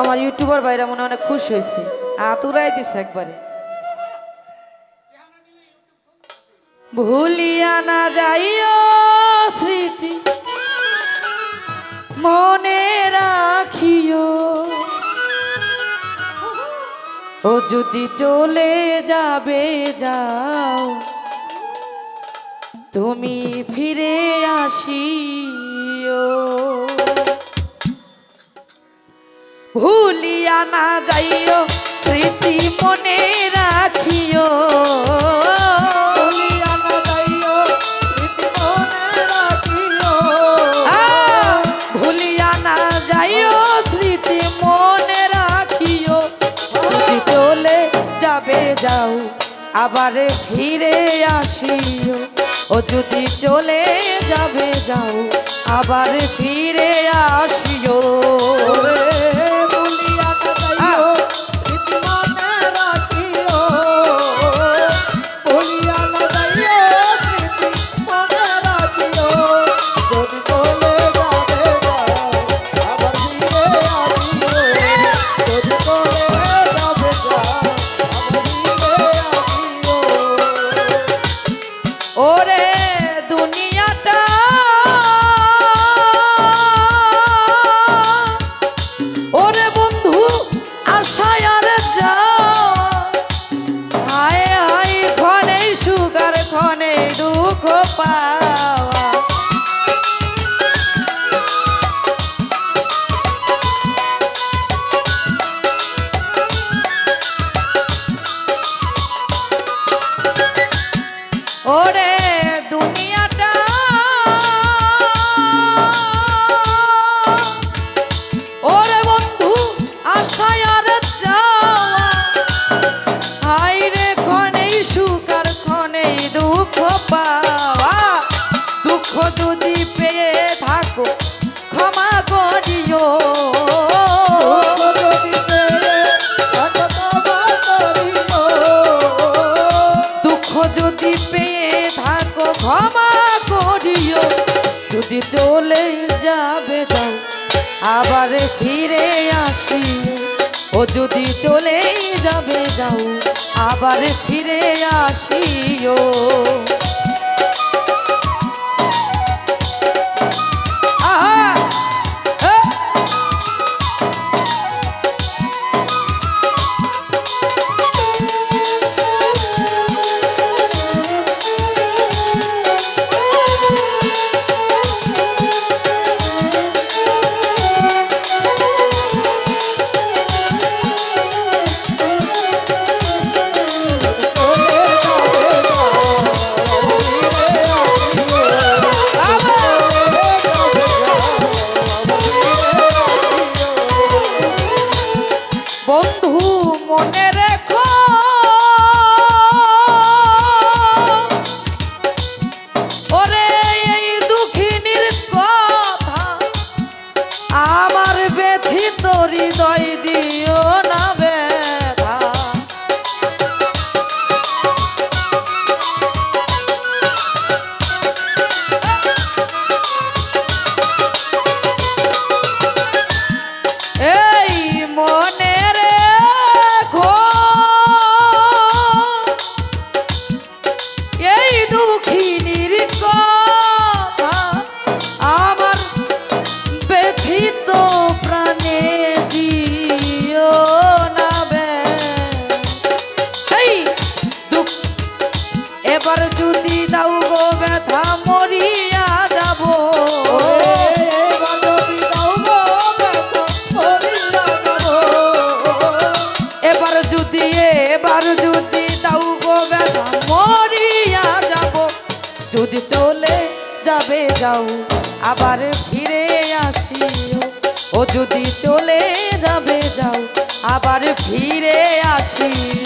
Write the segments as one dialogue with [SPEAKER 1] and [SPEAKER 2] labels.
[SPEAKER 1] আমার ইউটিউবার ভাইরা মনে অনেক খুশি হয়েছে। আতুরাই দিছে একবারে। ভুলিয়া না যাইও স্মৃতি, মনে রাখিও। ও যদি চলে যাবে, যাও। তুমি ফিরে আসিও। ভুলিয়া না যাইও স্মৃতি মনে রাখিও। ভুলিয়া না যাইও স্মৃতি মনে রাখিও। যদি চলে যাবে যাও আবার ফিরে আসিও। ও যদি চলে যাবে যাও আবার ফিরে আসিও। papai. যদি চলে যাবে যাও আবার ফিরে আসি। ও যদি চলেই যাবে যাও আবার ফিরে আসিও এবার যদি দাও গো ব্যথা মরিয়া যাব। এবার যদি এবার যদি দাও গো ব্যথা মরিয়া যাব। যদি চলে যাবে যাও আবার ফিরে আসিও। ও যদি চলে যাবে যাও আবার ফিরে আসিও।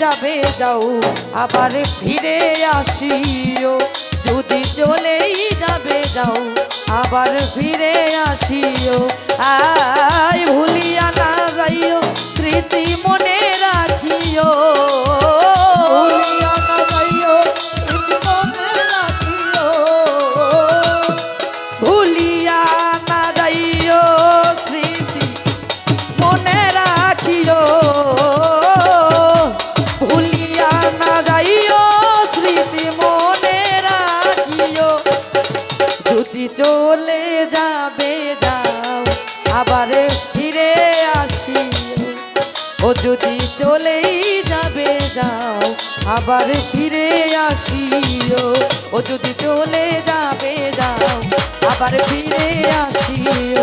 [SPEAKER 2] যাবে
[SPEAKER 1] যাও, আবার ফিরে আসিও। যদি চলেই যাবে যাও, আবার ফিরে আসিও। আয়, ভুলিয়া না যাইও, স্মৃতি মনে ও যদি চলেই যাবে, যাও। আবার ফিরে আসিও। ও যদি চলে যাবে, যাও। আবার ফিরে আসিও।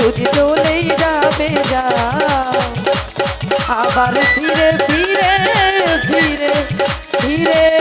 [SPEAKER 1] যদি চলেই যাবে, যাও। আবার ফিরে ফিরে ফিরে ফিরে